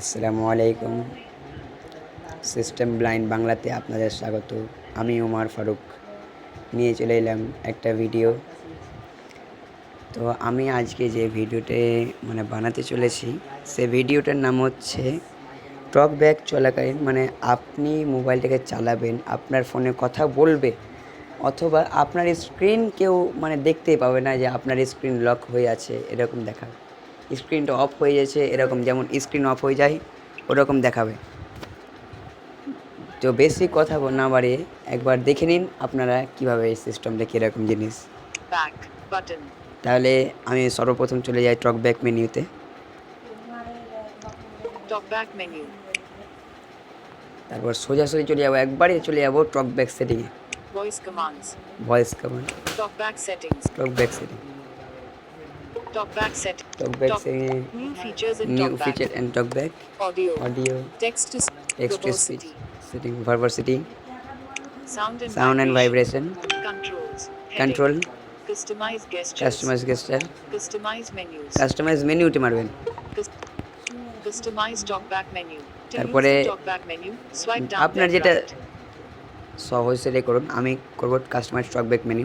আসসালামু আলাইকুম। System blind বাংলাতে আপনাদের স্বাগত। আমি উমার ফারুক। নিয়ে চলে এলাম একটা ভিডিও। তো আমি আজকে যে ভিডিওতে মানে বানাতে চলেছি, সে ভিডিওটার নাম হচ্ছে টক ব্যাক চলাকালীন মানে আপনি মোবাইলটাকে চালাবেন, আপনার ফোনে কথা বলবে, অথবা আপনার স্ক্রিন কেউ মানে দেখতেই পাবে না যে আপনার স্ক্রিন লক হয়ে আছে, এরকম দেখাবে স্ক্রিনটা অফ হয়ে যাচ্ছে এরকম যেমন স্ক্রিন অফ হয়ে যায় ওরকম দেখাবে। তো বেশি কথা না বাড়িয়ে একবার দেখে নিন আপনারা কীভাবে এই সিস্টেমটা কীরকম জিনিস। তাহলে আমি সর্বপ্রথম চলে যাই টক ব্যাক মেনিউতে তারপর সোজাসুজি চলে যাব একবারে চলে যাব টক ব্যাক সেটিংয়ে voice commands voice command talk back settings talk back setting talk back set back Talk- সেটিংয়ে new features in new talk back feature and talk back audio text to s- text to speech verbosity sound and sound and vibration controls control customize gestures customize gesture customize menus মারবেন customize menu to use তারপরে the menu down আপনার যেটা. সহজ সেটাই করুন আমি করব customize talk back menu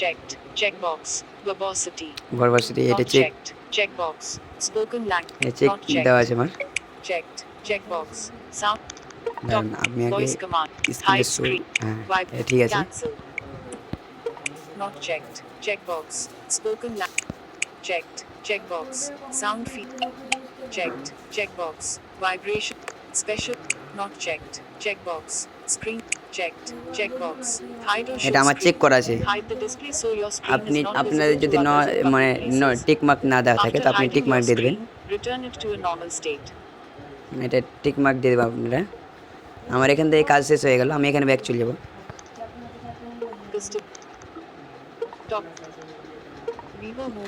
checked checkbox verbosity ভার্বাসিটি এটা not check checked checkbox spoken language check not checked দেওয়া আছে আমার checked checkbox sound দাঁড়ান আমি আগে voice command স্ক্রিনে hide শো screen হ্যাঁ wipe এটা ঠিক আছে cancel not checked checkbox spoken language checked checkbox sound feed checked checkbox vibration special not checked checkbox screen Checked checkbox hide or show এটা আমার চেক. করা আছে hide the display so your screen আপনি আপনাদের যদি ন মানে. টিক মার্ক না দেওয়া থাকে তো আপনি টিক মার্ক দিয়ে দেবেন screen, return it to a normal state. এটা টিক মার্ক দিয়ে দেবেন আপনারা আমার এখান থেকে কাজ শেষ হয়ে গেল আমি এখানে ব্যাক চলে যাব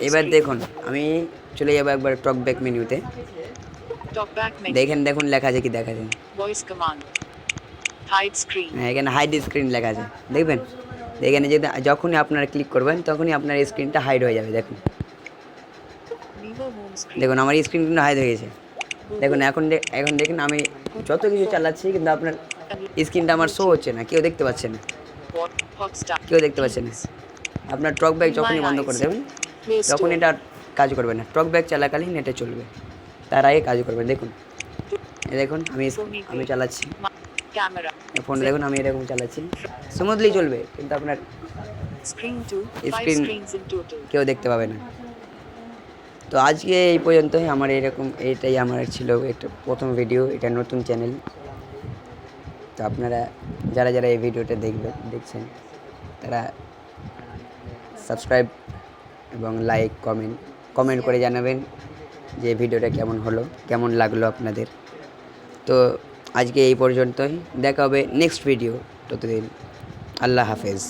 এবার. দেখুন আমি চলে যাব একবার টক ব্যাক মেনুতে. দেখেন দেখুন লেখা আছে কি দেখা যায়. Screen. হ্যাঁ এখানে হাইড স্ক্রিন লেখা আছে। দেখবেন? এখানে যদি যখনই আপনারা ক্লিক করবেন তখনই আপনার স্ক্রিনটা হাইড হয়ে যাবে দেখুন. দেখুন আমার স্ক্রিন কিন্তু হাইড হয়ে গেছে। দেখুন এখন এখন দেখুন আমি যত কিছু চালাচ্ছি কিন্তু আপনার স্ক্রিনটা আমার শো হচ্ছে না কেউ দেখতে পাচ্ছে না। কেউ দেখতে পাচ্ছে না। আপনার টক ব্যাগ যখনই বন্ধ করে দেবেন তখন এটা কাজ করবে না। টক ব্যাগ চলাকালীন এটা চলবে। তার আগে কাজ করবে দেখুন। দেখুন আমি আমি চালাচ্ছি। Camera. ফোন দেখুন আমি এরকম চালাচ্ছি স্মুথলি চলবে কিন্তু আপনার Screen 2. Five Screen- screens in কেউ দেখতে পাবে না তো আজকে এই পর্যন্তই আমার এরকম এইটাই আমার ছিল একটা প্রথম ভিডিও এটা নতুন চ্যানেল তো আপনারা যারা যারা এই ভিডিওটা দেখবেন দেখছেন তারা সাবস্ক্রাইব এবং লাইক কমেন্ট কমেন্ট করে জানাবেন যে ভিডিওটা কেমন হলো কেমন লাগল আপনাদের তো আজকে এই পর্যন্তই। দেখা হবে নেক্সট ভিডিও ততদিন আল্লাহ হাফেজ।